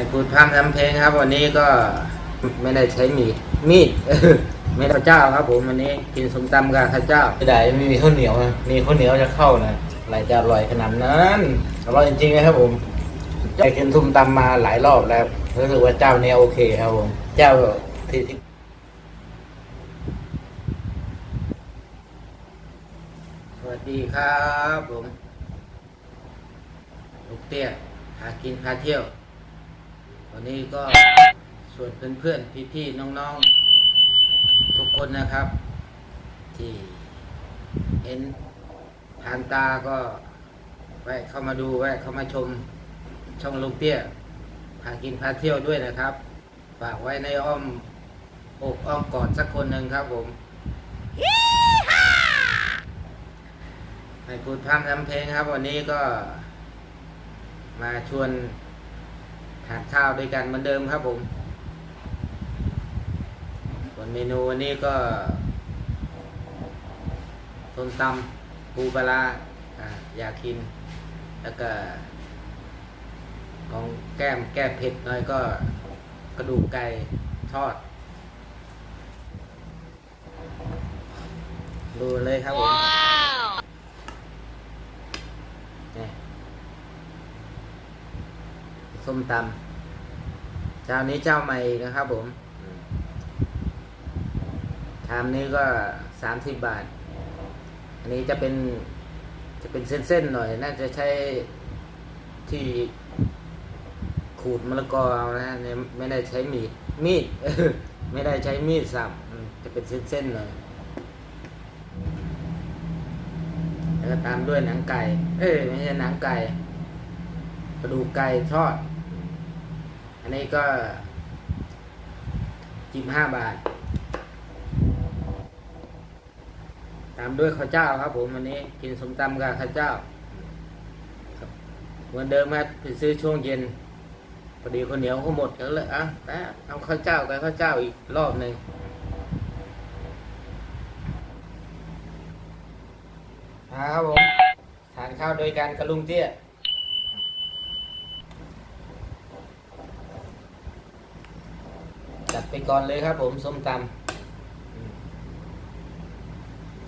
ให้พูดพร่ำทำเพลงครับ วันนี้ก็ไม่ได้ใช้มีดมีดไม่ได้ข้าวเจ้าครับ ผมวันนี้กินสมตำกับข้าวเจ้าไม่ได้ไม่มีข้าวเหนียวนะมีข้าวเหนียวจะเข้านะอะไรจะอร่อยขนาดนั้นอร่อยจริงๆนะครับผมได้กินส้มตำมาหลายรอบแล้วรู้สึกว่าเจ้าเนี้ยโอเคครับผมเจ้าที่ที่สวัสดีครับผมลูกเตี้ยพากินพาเที่ยว วันนี้ก็ส่วนเพื่อนๆ พี่ๆ น้องๆ ทุกคนนะครับ ที่เห็นผ่านตาก็แวะเข้ามาดูแวะเข้ามาชมช่องลุงเตี้ยพากินพาเที่ยวด้วยนะครับ ฝากไว้ในอ้อมอกอ้อมกอดสักคนหนึ่งครับผมให้พูดพร่ำทำเพลงครับ วันนี้ก็มาชวน ทานข้าวด้วยกันเหมือนเดิมครับผมส่วนเมนูวันนี้ก็ส้มตำปูปลาร้าอ่าอยากกิน แล้วก็ ของแก้มแก้เผ็ดหน่อยก็กระดูกไก่ทอด ดูเลยครับผมนี่ ส้มตำเจ้านี้เจ้าใหม่นะครับผมชามนี้ก็สามสิบบาท อันนี้จะเป็นจะเป็นเส้นๆหน่อย น่าจะใช้ที่ขูดมะละกอเอานะเนี่ยไม่ได้ใช้มีด มีด ไม่ได้ใช้มีดสับจะเป็นเส้นๆหน่อยแล้วก็ตามด้วยหนังไก่ เอ้ยไม่ใช่หนังไก่ กระดูกไก่ทอด อันนี้ก็จิบห้าบาท ตามด้วยข้าวเจ้าครับผมวันนี้กินสมตำกับข้าวเจ้าเหมือนเดิมครับไปซื้อช่วงเย็นพอดีคนเหนียวเขาหมดก็เลยอะแต่เอาข้าวเจ้ากับข้าวเจ้าอีกรอบหนึ่งครับผมทานข้าวโดยการกระลุงเตี้ย จัดไปก่อนเลยครับผมส้มตำ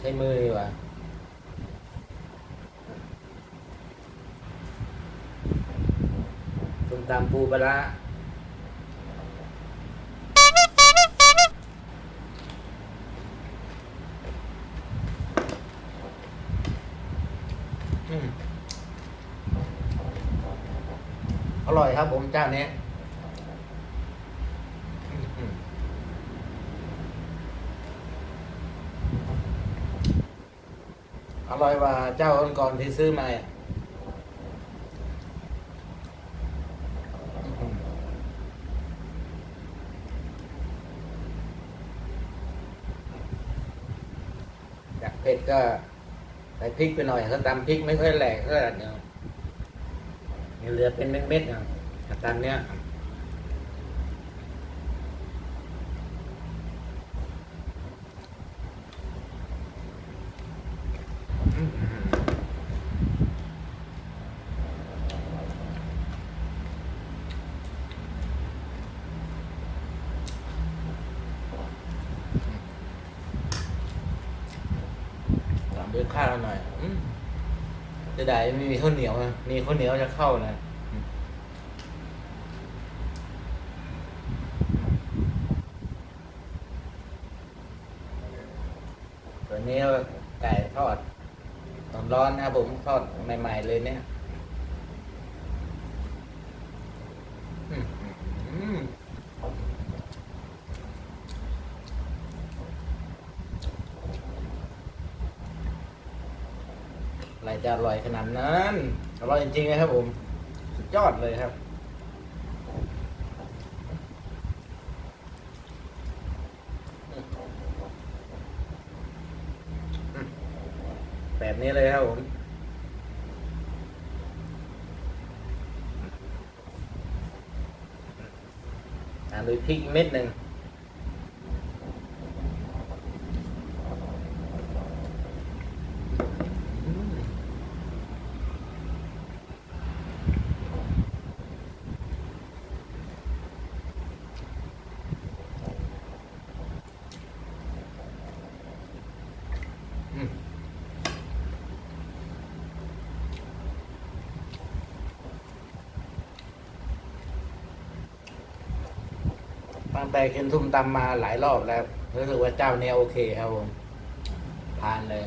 ใช้มือดีกว่าส้มตำปูปลาอร่อยครับผมเจ้าเนี้ย อืมอ ร่อยว่าเจ้าก่อนที่ซื้อมาอะอยากเผ็ดก็ใส่พริกไปหน่อยถ้าตำพริกไม่ค่อยแหลกเท่าไหร่เนี่ยเหลือเป็นเม็ดๆอะถ้าตำเนี้ย ตามด้วยข้าวหน่อยจะได้ไม่มีข้าวเหนียวนะมีข้าวเหนียวจะเข้านะตัวนี้ไก่ทอดตอนร้อนนะผมทอดใหม่ ๆ เลยเนี่ยอืมอืม อะไรจะอร่อยขนาดนั้น อร่อยจริงๆนะครับผม สุดยอดเลยครับแบบนี้เลยครับผมตามด้วยพริกอีกเม็ดหนึ่ง แต่กินทุ่มตำมาหลายรอบแล้วรู้สึกว่าเจ้าเนี้ยโอเคครับผมผ่านเลย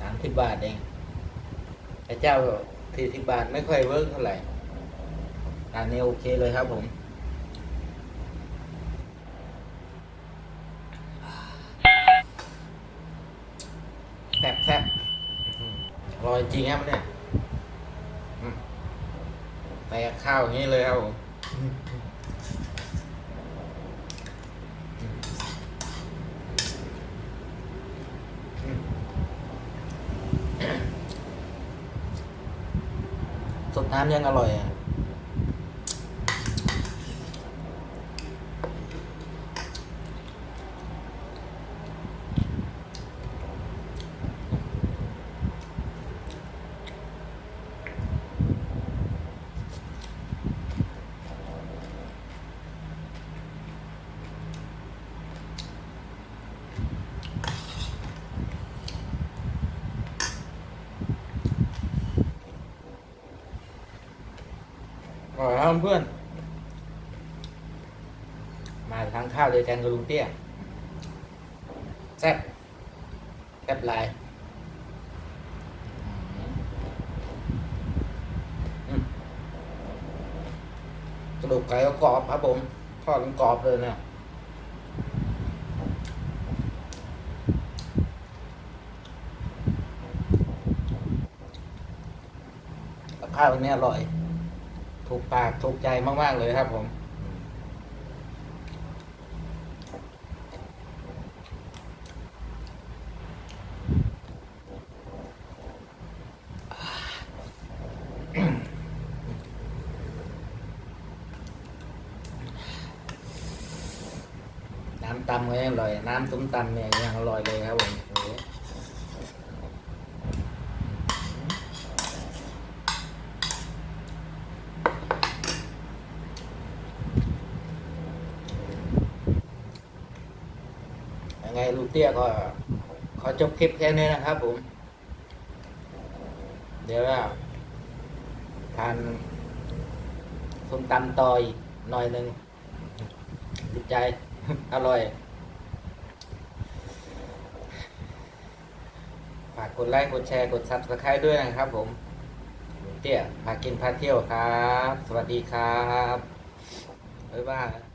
สามสิบบาทเองแต่เจ้าสี่สิบบาทไม่ค่อยเวิร์กเท่าไหร่ร้านนี้โอเคเลยครับผมแซ่บแซ่บอร่อยจริงครับเนี่ย แตกข้าวอย่างนี้เลยครับผมสดน้ำยังอร่อยอะ อ ร่อยครับเพื่อน มาทานข้าวด้วยกันกับลุงเตี้ยแซ่บแซ่บลายกระดูกไก่ก็กรอบครับผมทอดมันกรอบเลยเนี่ยข้าวอันนี้อร่อย ถูกปากถูกใจมาก ๆ เลยครับผม น้ำตำก็ยังอร่อย น้ำส้มตำเนี่ยยังอร่อยเลยครับผมโอ้โห ยังไงลูกเตี้ยก็ขอจบคลิปแค่นี้นะครับผม เดี๋ยวทานส้มตำต่อยหน่อยหนึ่งติดใจ อร่อยฝากกดไลค์กดแชร์กด subscribe ด้วยนะครับผมเตี้ยพากินพาเที่ยวครับ สวัสดีครับบ๊ายบาย